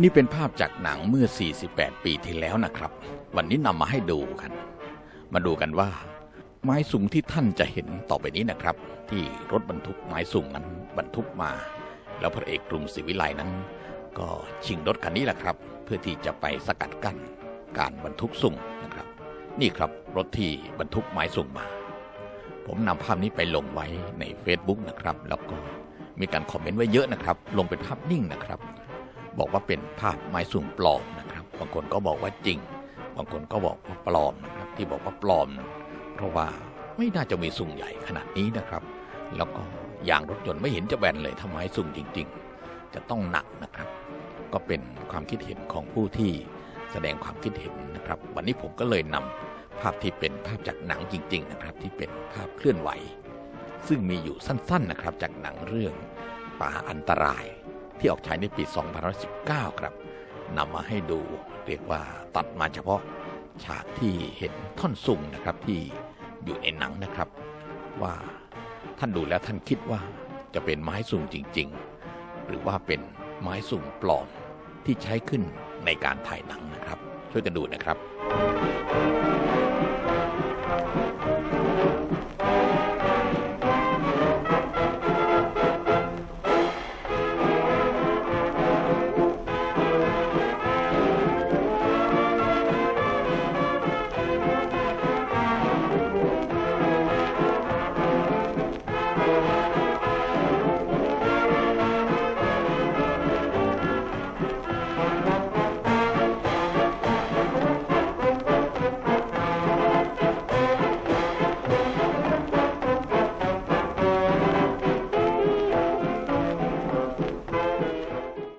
นี่เป็นภาพจากหนังเมื่อ 48 ปีที่แล้วนะครับ วันนี้นำมาให้ดูกัน มาดูกันว่า ไม้สูงที่ท่านจะเห็นต่อไปนี้นะครับ ที่รถบรรทุกไม้สูงนั้นบรรทุกมา แล้วพระเอกกรุงศรีวิไลนั้น ก็ชิงรถคันนี้แหละครับ เพื่อที่จะไปสกัดกั้นการบรรทุกสุ่งนะครับ นี่ครับรถที่บรรทุกไม้สุ่งมา ผมนำภาพนี้ไปลงไว้ใน Facebook นะครับ แล้วก็มีการคอมเมนต์ไว้เยอะนะครับ ลงเป็นภาพนิ่งนะครับ บอกว่าเป็นภาพไม้สุ่งปลอมนะครับ บางคนก็บอกว่าจริง บางคนก็บอกว่าปลอมนะครับ ที่บอกว่าปลอม เพราะว่าไม่น่าจะมีสุ่งใหญ่ขนาดนี้นะครับ แล้วก็ยางรถยนต์ไม่เห็นจะแบนเลยถ้าไม้สุ่งจริง ๆ จะต้องหนักนะครับ ก็เป็นความคิดเห็นของผู้ที่แสดงความคิดเห็นนะครับ วันนี้ผมก็เลยนำภาพที่เป็นภาพจากหนังจริง ๆ นะครับ ที่เป็นภาพเคลื่อนไหว ซึ่งมีอยู่สั้นๆนะครับจากหนังเรื่องป่าอันตราย ที่ออกฉายในปี 2019 ครับนำมาให้ดูเรียกว่าตัดมาเฉพาะฉากที่เห็นท่อนซุงนะครับที่อยู่ในหนังนะครับ ว่าท่านดูแล้วท่านคิดว่าจะเป็นไม้สุ่งจริง ๆ หรือว่าเป็นไม้สุ่งปลอมที่ใช้ขึ้นในการถ่ายหนังนะครับ ช่วยกันดูนะครับ